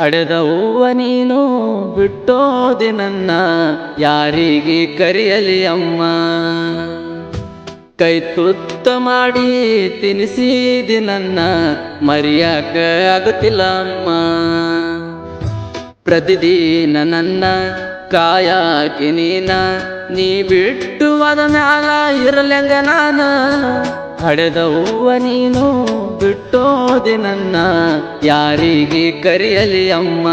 ಅಡೆದ ಹೂವ ನೀನು ಬಿಟ್ಟೋದೆ ನನ್ನ ಯಾರಿಗೆ ಕರೆಯಲಿ ಅಮ್ಮ? ಕೈ ತುತ್ತ ಮಾಡಿ ತಿನಿಸಿದಿ ನನ್ನ ಮರಿಯಾಕ ಆಗುತ್ತಿಲ್ಲ ಅಮ್ಮ. ಪ್ರತಿದಿನ ನನ್ನ ಕಾಯಾಕಿ ನೀನ, ನೀ ಬಿಟ್ಟು ಅದ ಮ್ಯಾಲ ಇರಲೆಂಗ ನಾನ? ಹಡೆದ ಹೂವ ನೀನು ಬಿಟ್ಟೋದೆ ನನ್ನ ಯಾರಿಗೆ ಕರೆಯಲಿ ಅಮ್ಮ?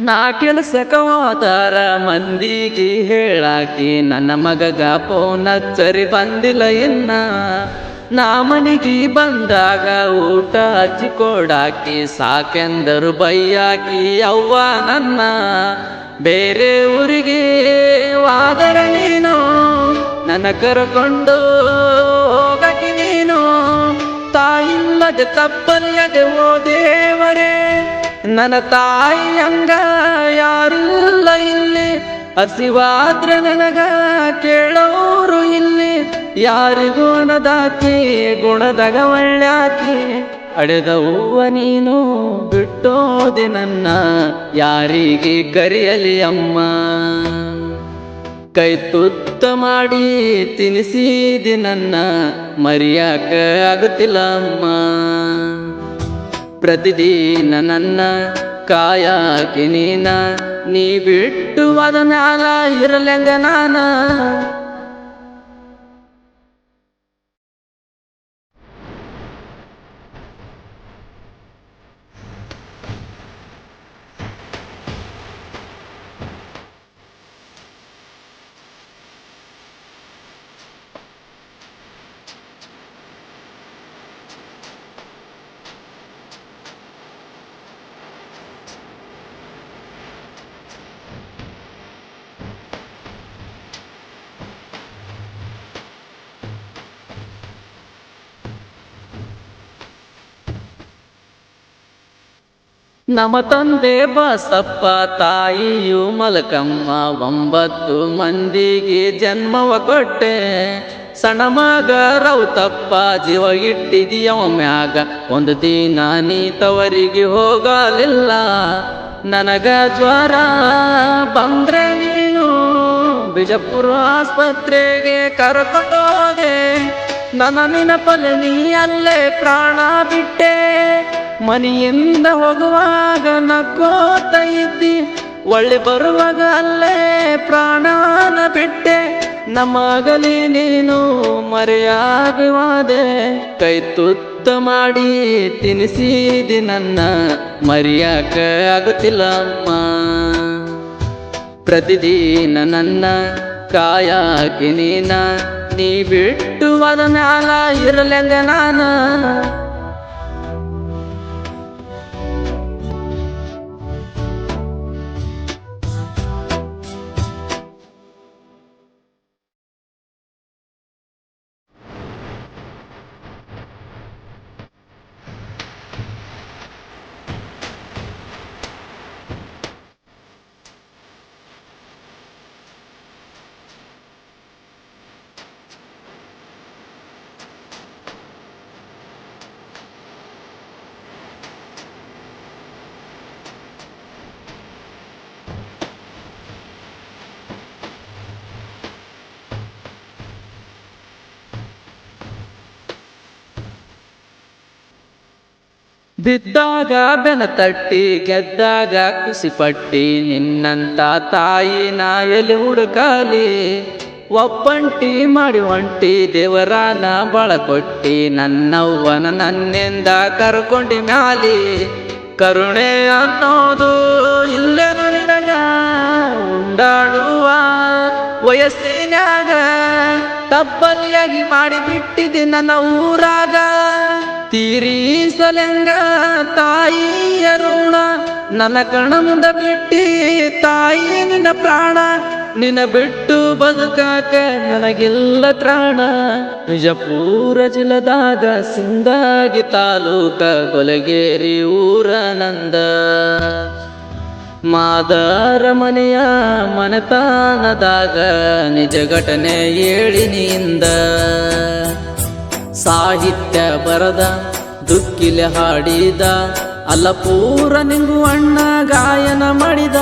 ನಾ ಕೆಲಸಕ್ಕ ಹೋದಾರ ಮಂದಿಗೆ ಹೇಳಾಕಿ ನನ್ನ ಮಗಗ ಫೋನ್ ಹಚ್ಚರಿ ಬಂದಿಲ್ಲ ಇನ್ನ. ನಾ ಮನೆಗೆ ಬಂದಾಗ ಊಟ ಹಚ್ಚಿ ಕೊಡಾಕಿ ಸಾಕೆಂದರು ಬೈಯಾಕಿ ಅವ್ವ ನನ್ನ. ಬೇರೆ ಊರಿಗೆ ವಾದರ ನೀನು, ನನ್ನ ಕರ್ಕೊಂಡು ಹೋಗಕ್ಕೆ ನೀನು. ತಾಯಿಲ್ಲದೆ ತಪ್ಪಲ್ಲದೆ ಓ ದೇವರೇ. ನನ್ನ ತಾಯಿ ಹಂಗ ಯಾರಿಲ್ಲ ಇಲ್ಲಿ? ಹಸಿವಾದ್ರೆ ನನಗ ಕೇಳೋರು ಇಲ್ಲಿ. ಯಾರಿಗೂ ಅನದಾಕಿ ಗುಣದಾಗ ಒಳ್ಳ್ಯಾಕಿ? ಅಡೆದ ಹೂವ ನೀನು ಬಿಟ್ಟೋದೆ ನನ್ನ ಯಾರಿಗೆ ಕರೆಯಲಿ ಅಮ್ಮ? ಕೈ ತುತ್ತ ಮಾಡಿ ತಿನಿಸಿದೆ ನನ್ನ, ಮರಿಯಾಕ ಆಗುತ್ತಿಲ್ಲ ಅಮ್ಮ. ಪ್ರತಿದಿನ ನನ್ನ ಕಾಯಾಕಿ ನೀ ಬಿಟ್ಟು ಅದ ಮ್ಯಾಲ ಇರಲೆಂಗ ನಾನ? ನಮ್ಮ ತಂದೆ ಬಸಪ್ಪ ತಾಯಿಯು ಮಲಕಮ್ಮ ಒಂಬತ್ತು ಮಂದಿಗೆ ಜನ್ಮವ ಕೊಟ್ಟೆ. ಸಣ್ಣ ಮಗ ರೌತಪ್ಪ ಜೀವ ಇಟ್ಟಿದೆಯವ ಮ್ಯಾಗ ಒಂದು ದಿನ ನೀ ತವರಿಗೆ ಹೋಗಲಿಲ್ಲ. ನನಗ ಜ್ವರ ಬಂದ್ರೆ ನೀನು ಬಿಜಾಪುರ ಆಸ್ಪತ್ರೆಗೆ ಕರ್ಕೊಂಡೋದೆ ನನ್ನ ನೆನಪಲ್ಲಿ ನೀ ಅಲ್ಲೇ ಪ್ರಾಣ ಬಿಟ್ಟೆ. ಮನೆಯಿಂದ ಹೋಗುವಾಗ ನಕ್ಕೋತ ಇದ್ದಿ. ಒಳ್ಳೆ ಬರುವಾಗ ಅಲ್ಲೇ ಪ್ರಾಣಾನ ಬಿಟ್ಟೆ. ನಮಗಲಿ ನೀನು ಮರೆಯಾಗುವಾದೆ. ಕೈ ತುತ್ತ ಮಾಡಿ ತಿನಿಸಿದಿ ನನ್ನ. ಮರೆಯಾಕ ಆಗುತ್ತಿಲ್ಲ ಅಮ್ಮ ಪ್ರತಿದಿನ ನನ್ನ ಕಾಯಾಕಿ ನೀನ. ನೀ ಬಿಟ್ಟು ಅದ ನಾನು ನಾನ. ಬಿದ್ದಾಗ ಬೆನ ತಟ್ಟಿ, ಗೆದ್ದಾಗ ಕುಸಿಪಟ್ಟಿ ಪಟ್ಟಿ ನಿನ್ನಂತ ತಾಯಿ ನಾ ಹುಡುಕಾಲಿ? ಒಪ್ಪಂಟಿ ಮಾಡಿ ಒಂಟಿ, ದೇವರಾನ ಬಳಕೊಟ್ಟಿ ನನ್ನವ್ವನ ನನ್ನಿಂದ ಕರ್ಕೊಂಡಿ ಮ್ಯಾಲಿ. ಕರುಣೆ ಅನ್ನೋದು ಇಲ್ಲೇ ನನಗ ಉಂಡಾಡುವ ವಯಸ್ಸಿನಾಗ ಟಬ್ಬಲಿಯಾಗಿ ಮಾಡಿಬಿಟ್ಟಿದೆ ನನ್ನ ಊರಾಗ. ತೀರಿಸಲೆಂಗ ತಾಯಿಯ ಋಣ ಮುಂದ ಬಿಟ್ಟಿ ತಾಯಿ ನಿನ್ನ ಪ್ರಾಣ, ನಿನ್ನ ಬಿಟ್ಟು ಬದುಕಾಕ ನನಗಿಲ್ಲ ತ್ರಾಣ. ನಿಜಪೂರ ಜಿಲ್ಲದಾಗ ಸಿಂದಾಗಿ ತಾಲೂಕ ಕೊಲಗೇರಿ ಊರ ನಂದ ಮಾದಾರ ಮನೆಯ ಮನೆತಾನದಾಗ ನಿಜ ಘಟನೆ ಹೇಳಿನಿಂದ ಸಾಹಿತ್ಯ ಬರದ ದುಕ್ಕಿಲೆ ಹಾಡಿದ ಅಲ್ಲ ಪೂರ ನಿಂಗು ಅಣ್ಣ ಗಾಯನ ಮಾಡಿದ.